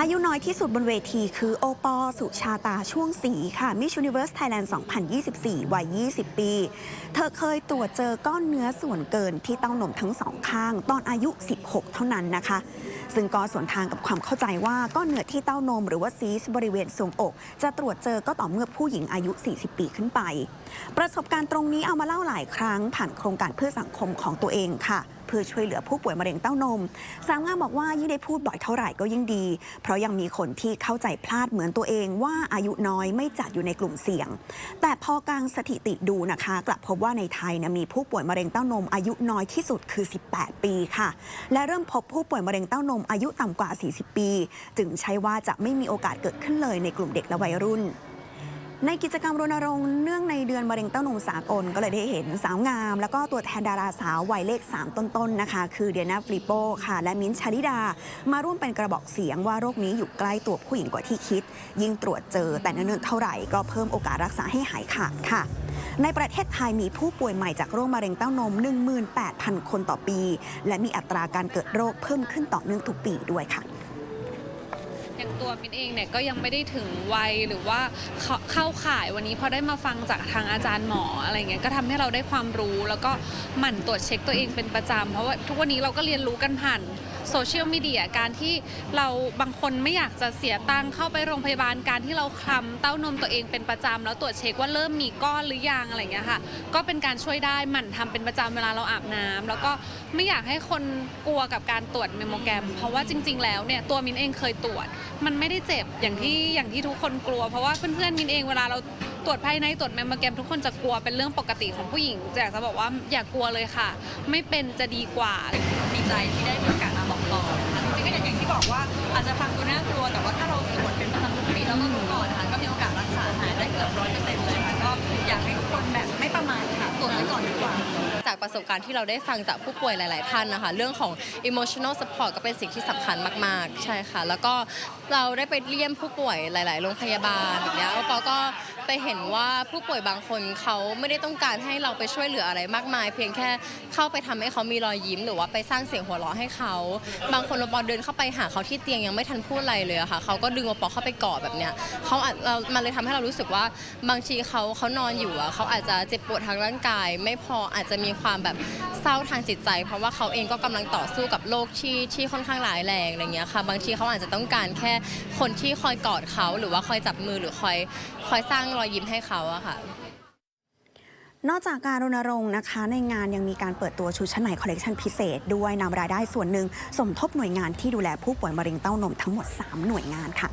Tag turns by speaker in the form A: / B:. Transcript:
A: อายุน้อยที่สุดบนเวทีคือโอปอสุชาตาช่วงสีค่ะ Miss Universe Thailand 2024 วัย 20 ปี เธอเคยตรวจเจอก้อนเนื้อส่วนเกินที่เต้านมทั้งสองข้าง ตอนอายุ 16 เท่านั้นนะคะ ซึ่งก็ส่วนทางกับความเข้าใจว่าก้อนเนื้อที่เต้านมหรือว่าซีสบริเวณทรวงอก จะตรวจเจอก็ต่อเมื่อผู้หญิงอายุ 40 ปีขึ้นไป ประสบการณ์ตรงนี้เอามาเล่าหลายครั้งผ่านโครงการเพื่อสังคมของตัวเองค่ะ พื่อช่วยเหลือผู้ป่วยมะเร็งเต้านม สาวงามบอกว่ายิ่งได้พูดบ่อยเท่าไหร่ก็ยิ่งดี เพราะยังมีคนที่เข้าใจพลาดเหมือนตัวเองว่าอายุน้อยไม่จัดอยู่ในกลุ่มเสี่ยง แต่พอกลางสถิติดูนะคะ กลับพบว่าในไทยนยมีผู้ป่วยมะเร็งเต้านม อายุน้อยที่สุดคือ 18 ปีค่ะ และเริ่มพบผู้ป่วยมะเร็งเต้านมอายุต่ำกว่า 40 ปี จึงใช่ว่าจะไม่มีโอกาสเกิดขึ้นเลยในกลุ่มเด็กและวัยรุ่น ในกิจกรรมรณรงค์เนื่องในเดือนมะเร็งเต้านมสากลก็เลยได้เห็นสาวงาม แล้วก็ตัวแทนดาราสาววัยเลข 3 ต้นๆนะคะ คือเดียนาฟลิปโปค่ะ และมิ้นชาลิดา มาร่วมเป็นกระบอกเสียงว่าโรคนี้อยู่ใกล้ตัวผู้หญิงกว่าที่คิด ยิ่งตรวจเจอแต่เนิ่นๆเท่าไหร่ก็เพิ่มโอกาสรักษาให้หายขาดค่ะในประเทศไทยมีผู้ป่วยใหม่จากโรคมะเร็งเต้านม 18,000 คนต่อปี และมีอัตราการเกิดโรคเพิ่มขึ้นต่อเนื่องทุกปีด้วยค่ะ
B: อย่างตัวมินเองเนี่ยก็ยังไม่ได้ถึงวัยหรือว่าเข้าเขาข่ายวันนี้พอได้มาฟังจากทางอาจารย์หมออะไรเงี้ยก็ทำให้เราได้ความรู้ แล้วก็หมั่นตรวจเช็คตัวเองเป็นประจำเพราะว่าทุกวันนี้เราก็เรียนรู้กันผ่านโซเชียลมีเดียการที่เราบางคนไม่อยากจะเสียตังค์เข้าไปโรงพยาบาลการที่เราคลำเต้านมตัวเองเป็นประจำแล้วตรวจเช็คว่าเริ่มมีก้อนหรือยังอะไรเงี้ยค่ะ ก็เป็นการช่วยได้หมั่นทำเป็นประจำเวลาเราอาบน้ำแล้วก็ไม่อยากให้คนกลัวกับการตรวจเมมโมแกรม เพราะว่าจริง ๆ แล้วเนี่ยตัวมินเองเคยตรวจมันไม่ได้เจ็บอย่างที่อย่างที่ทุกคนกลัว เพราะว่าเพื่อนๆมินเองเวลาเราตรวจภายในตรวจแมมโมแกรมทุกคนจะกลัวเป็นเรื่องปกติของผู้หญิงแต่อยากจะบอกว่าอย่ากลัวเลยค่ะ ไม่เป็นจะดีกว่า
C: ดีใจที่ได้มีโอกาสมาบอกต่อนะคะจริงๆก็อย่างที่บอกว่าอาจจะฟังดูน่ากลัวแต่ว่าถ้าเราตรวจเป็นประจำทุกปีแล้วก็รู้ก่อนนะคะก็มีโอกาสรักษาหายได้เกือบร้อยเปอร์เซ็นต์เลยค่ะก็อยากให้ จา
D: กประสบการณ์ที่เราได้ฟังจากผู้ป่วยหลาย ๆ ท่านนะคะ เรื่องของ emotional support ก็เป็นสิ่งที่สำคัญมาก ๆ ใช่ค่ะ แล้วก็เราได้ไปเยี่ยมผู้ป่วยหลาย ๆ โรงพยาบาลแบบเนี้ยแล้วปอก็ไปเห็นว่าผู้ป่วยบางคนเขาไม่ได้ต้องการให้เราไปช่วยเหลืออะไรมากมาย เพียงแค่เข้าไปทำให้เขามีรอยยิ้ม หรือว่าไปสร้างเสียงหัวเราะให้เขา บางคนปอเดินเข้าไปหาเขาที่เตียงยังไม่ทันพูดอะไรเลยค่ะเขาก็ดึงปอเข้าไปกอดแบบเนี้ยเขาอาจเรามันเลยทำให้เรารู้สึกว่าบางทีเขาเขานอนอยู่อะเขาอาจจะเจ็บปวดทางร่างกาย ไม่พออาจจะมีความแบบเศร้าทางจิตใจ เพราะว่าเขาเองก็กำลังต่อสู้กับโรคที่ที่ค่อนข้างร้ายแรงอะไรเงี้ยค่ะ บางทีเขาอาจจะต้องการแค่คนที่คอยกอดเขาหรือว่าคอยจับมือหรือคอยคอยสร้างรอยยิ้มให้เขาอะค่ะ
A: นอกจากการรณรงค์นะคะ ในงานยังมีการเปิดตัวชุดชั้นในคอลเลกชันพิเศษ ด้วยนำรายได้ส่วนหนึ่ง สมทบหน่วยงานที่ดูแลผู้ป่วยมะเร็งเต้านมทั้งหมด 3 หน่วยงานค่ะ